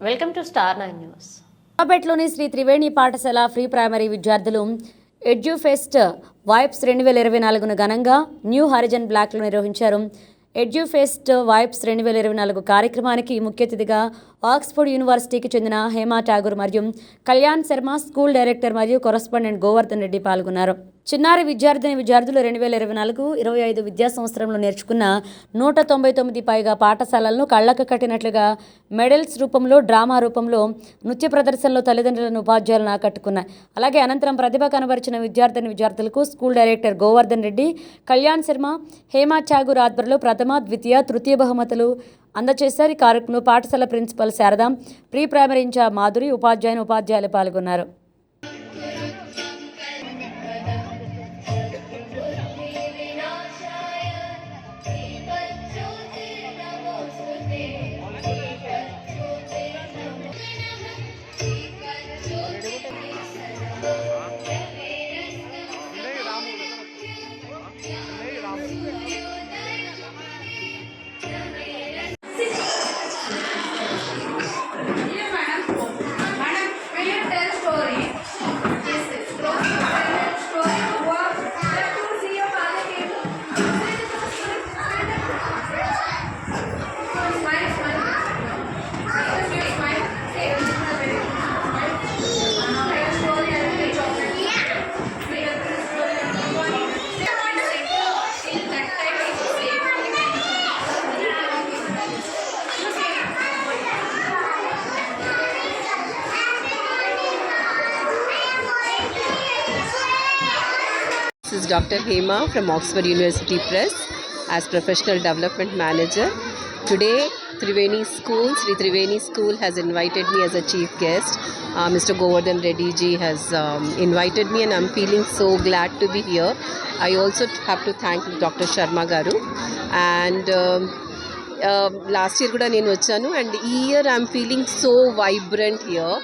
Welcome to star nine news బాబెట్లోని Shri Triveni పాఠశాల pre primary విద్యార్థులు ఎడ్యుఫెస్ట్ vibes రెండు వేల ఇరవై నాలుగును ఘనంగా న్యూ హరిజన్ బ్లాక్లో నిర్వహించారు. ఎడ్యుఫెస్ట్ వైబ్స్ రెండు వేల ఇరవై నాలుగు కార్యక్రమానికి ముఖ్య అతిథిగా ఆక్స్ఫర్డ్ యూనివర్సిటీకి చెందిన హేమా ఠాగూర్ మరియు కళ్యాణ్ శర్మ స్కూల్ డైరెక్టర్ మరియు కొరస్పాండెంట్ గోవర్ధన్ రెడ్డి పాల్గొన్నారు. చిన్నారి విద్యార్థిని విద్యార్థులు రెండు వేల ఇరవై నాలుగు ఇరవై ఐదు విద్యా సంవత్సరంలో నేర్చుకున్న నూట తొంభై తొమ్మిది పైగా పాఠశాలలను కళ్ళకు కట్టినట్లుగా మెడల్స్ రూపంలో డ్రామా రూపంలో నృత్య ప్రదర్శనలో తల్లిదండ్రులను ఉపాధ్యాయులను ఆకట్టుకున్నాయి. అలాగే అనంతరం ప్రతిభ కనబరిచిన విద్యార్థిని విద్యార్థులకు స్కూల్ డైరెక్టర్ గోవర్ధన్ రెడ్డి కళ్యాణ్ శర్మ హేమా ఛాగూర్ ఆధ్వర్యంలో ప్రథమ ద్వితీయ తృతీయ బహుమతులు అందజేశారు. ఈ కార్యక్రమంలో పాఠశాల principal Sharada pre primary incharge Madhuri ఉపాధ్యాయుని ఉపాధ్యాయులు పాల్గొన్నారు. Dr. Hema from Oxford University Press as Professional Development Manager. Today, Triveni School, Sri Triveni School has invited me as a chief guest. Uh, Mr. Govardhan Reddy ji has um, invited me and I'm feeling so glad to be here. I also have to thank Dr. Sharma Garu and um, um, last year కూడా నేను వచ్చాను and ఈ year I'm feeling so vibrant here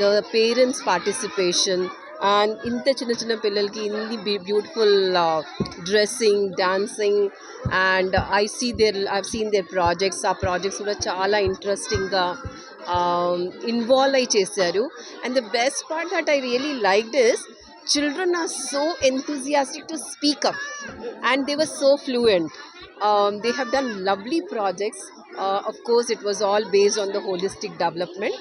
the parents participation and ఇంత చిన్న చిన్న పిల్లలకి ఇన్ని beautiful dressing dancing and I see there I've seen their projects ఆ ప్రాజెక్ట్స్ కూడా చాలా ఇంట్రెస్టింగ్గా ఇన్వాల్వ్ అయి చేశారు and the best part that I really like this children are so enthusiastic to speak up and they were so fluent um, they have done lovely projects uh, of course it was all based on the holistic development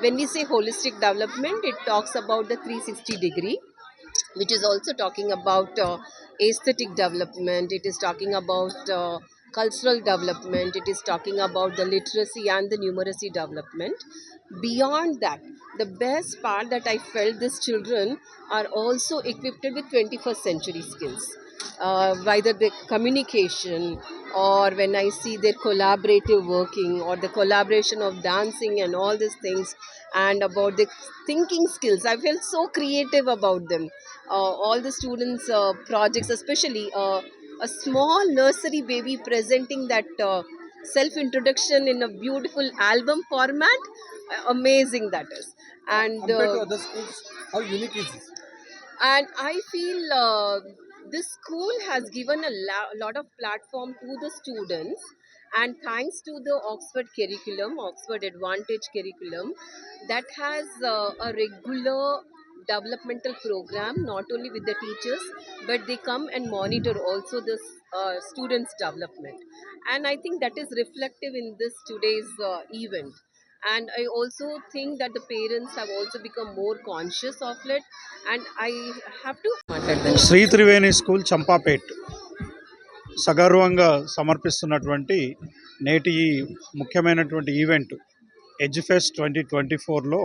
when we say holistic development it talks about the 360 degree which is also talking about uh, aesthetic development. It is talking about uh, cultural development. It is talking about the literacy and the numeracy development. Beyond that the best part that i felt these children are also equipped with 21st century skills uh, whether the communication or when i see their collaborative working or the collaboration of dancing and all these things and about the thinking skills. I felt so creative about them. Uh, all the students uh, projects especially uh, a small nursery baby presenting that uh, self introduction in a beautiful album format uh, amazing that is. And compared to uh, other schools, how unique is this? and i feel uh, this school has given a lot of platform to the students and thanks to the oxford curriculum oxford advantage curriculum that has uh, a regular developmental program not only with the teachers but they come and monitor also the uh, students development. And i think that is reflective in this today's uh, event and i also think that the parents have also become more conscious of it. And i have to Shri Triveni school Champapet సగర్వంగా సమర్పిస్తున్నటువంటి నేటి ఈ ముఖ్యమైనటువంటి event ఎడ్యుఫెస్ట్ twenty twenty ఫోర్లో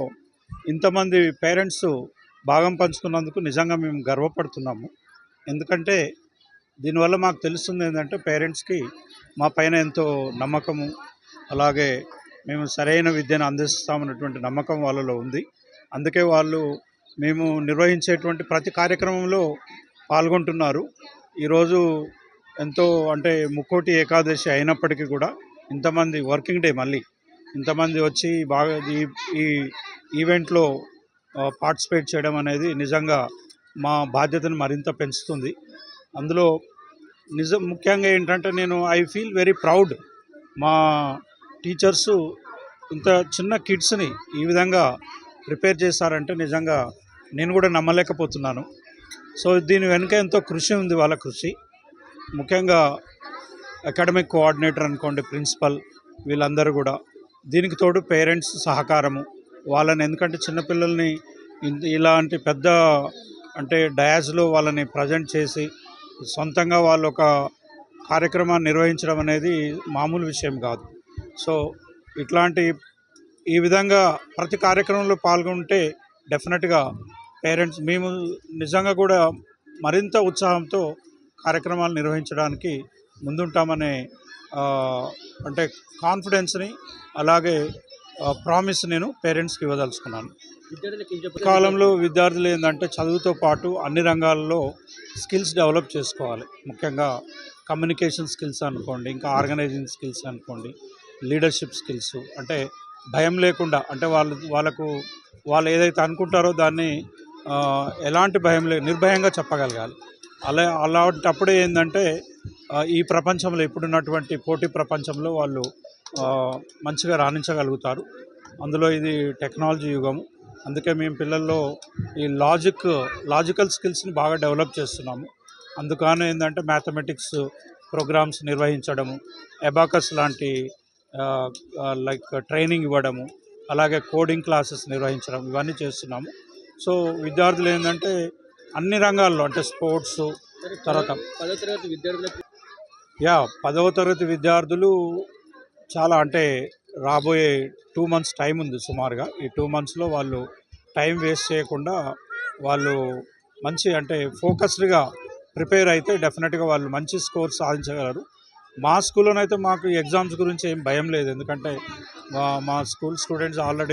ఇంతమంది parents భాగం పంచుకున్నందుకు నిజంగా మేము గర్వపడుతున్నాము. ఎందుకంటే దీనివల్ల మాకు తెలుస్తుంది ఏంటంటే పేరెంట్స్కి మా పైన ఎంతో నమ్మకము అలాగే మేము సరైన విద్యను అందిస్తామన్నటువంటి నమ్మకం వాళ్ళలో ఉంది. అందుకే వాళ్ళు మేము నిర్వహించేటువంటి ప్రతి కార్యక్రమంలో పాల్గొంటున్నారు. ఈరోజు ఎంతో అంటే ముక్కోటి ఏకాదశి అయినప్పటికీ కూడా ఇంతమంది వర్కింగ్ డే మళ్ళీ ఇంతమంది వచ్చి బాగా ఈ ఈ ఈవెంట్లో పార్టిసిపేట్ చేయడం అనేది నిజంగా మా బాధ్యతను మరింత పెంచుతుంది. అందులో నిజం ముఖ్యంగా ఏంటంటే నేను ఐ ఫీల్ వెరీ ప్రౌడ్ మా టీచర్సు ఇంత చిన్న కిడ్స్ని ఈ విధంగా ప్రిపేర్ చేశారంటే నిజంగా నేను కూడా నమ్మలేకపోతున్నాను. సో దీని వెనుక ఎంతో కృషి ఉంది వాళ్ళ కృషి. ముఖ్యంగా అకాడమిక్ కోఆర్డినేటర్ అనుకోండి ప్రిన్సిపల్ వీళ్ళందరూ కూడా. దీనికి తోడు పేరెంట్స్ సహకారము. వాళ్ళని ఎందుకంటే చిన్నపిల్లల్ని ఇలాంటి పెద్ద అంటే డయాస్లో వాళ్ళని ప్రజెంట్ చేసి సొంతంగా వాళ్ళు ఒక కార్యక్రమాన్ని నిర్వహించడం అనేది మామూలు విషయం కాదు. సో ఇట్లాంటి ఈ విధంగా ప్రతి కార్యక్రమంలో పాల్గొంటే డెఫినెట్గా పేరెంట్స్ మేము నిజంగా కూడా మరింత ఉత్సాహంతో కార్యక్రమాలు నిర్వహించడానికి ముందుంటామనే అంటే కాన్ఫిడెన్స్ని అలాగే ప్రామిస్ నేను పేరెంట్స్కి ఇవ్వదలుచుకున్నాను. కాలంలో విద్యార్థులు ఏంటంటే చదువుతో పాటు అన్ని రంగాల్లో స్కిల్స్ డెవలప్ చేసుకోవాలి. ముఖ్యంగా కమ్యూనికేషన్ స్కిల్స్ అనుకోండి ఇంకా ఆర్గనైజింగ్ స్కిల్స్ అనుకోండి. లీడర్షిప్ స్కిల్స్ అంటే భయం లేకుండా అంటే వాళ్ళు వాళ్ళకు వాళ్ళు ఏదైతే అనుకుంటారో దాన్ని ఎలాంటి భయం లే నిర్భయంగా చెప్పగలగాలి. అలా అలాంటప్పుడే ఏంటంటే ఈ ప్రపంచంలో ఇప్పుడున్నటువంటి పోటీ ప్రపంచంలో వాళ్ళు మంచిగా రాణించగలుగుతారు. అందులో ఇది టెక్నాలజీ యుగము అందుకే మేము పిల్లల్లో ఈ లాజిక్ లాజికల్ స్కిల్స్ని బాగా డెవలప్ చేస్తున్నాము. అందుకని ఏంటంటే మ్యాథమెటిక్స్ ప్రోగ్రామ్స్ నిర్వహించడము ఎబాకస్ లాంటి లైక్ ట్రైనింగ్ ఇవ్వడము అలాగే కోడింగ్ క్లాసెస్ నిర్వహించడం ఇవన్నీ చేస్తున్నాము. సో విద్యార్థులు ఏంటంటే అన్ని రంగాల్లో అంటే స్పోర్ట్స్ తర్వాత యా పదవ తరగతి విద్యార్థులు చాలా అంటే రాబోయే టూ మంత్స్ టైం ఉంది సుమారుగా. ఈ టూ మంత్స్లో వాళ్ళు టైం వేస్ట్ చేయకుండా వాళ్ళు మంచి అంటే ఫోకస్డ్గా ప్రిపేర్ అయితే డెఫినెట్గా వాళ్ళు మంచి స్కోర్ సాధించగలరు. మా స్కూల్లోనైతే మాకు ఎగ్జామ్స్ గురించి ఏం భయం లేదు. ఎందుకంటే మా మా స్కూల్ స్టూడెంట్స్ ఆల్రెడీ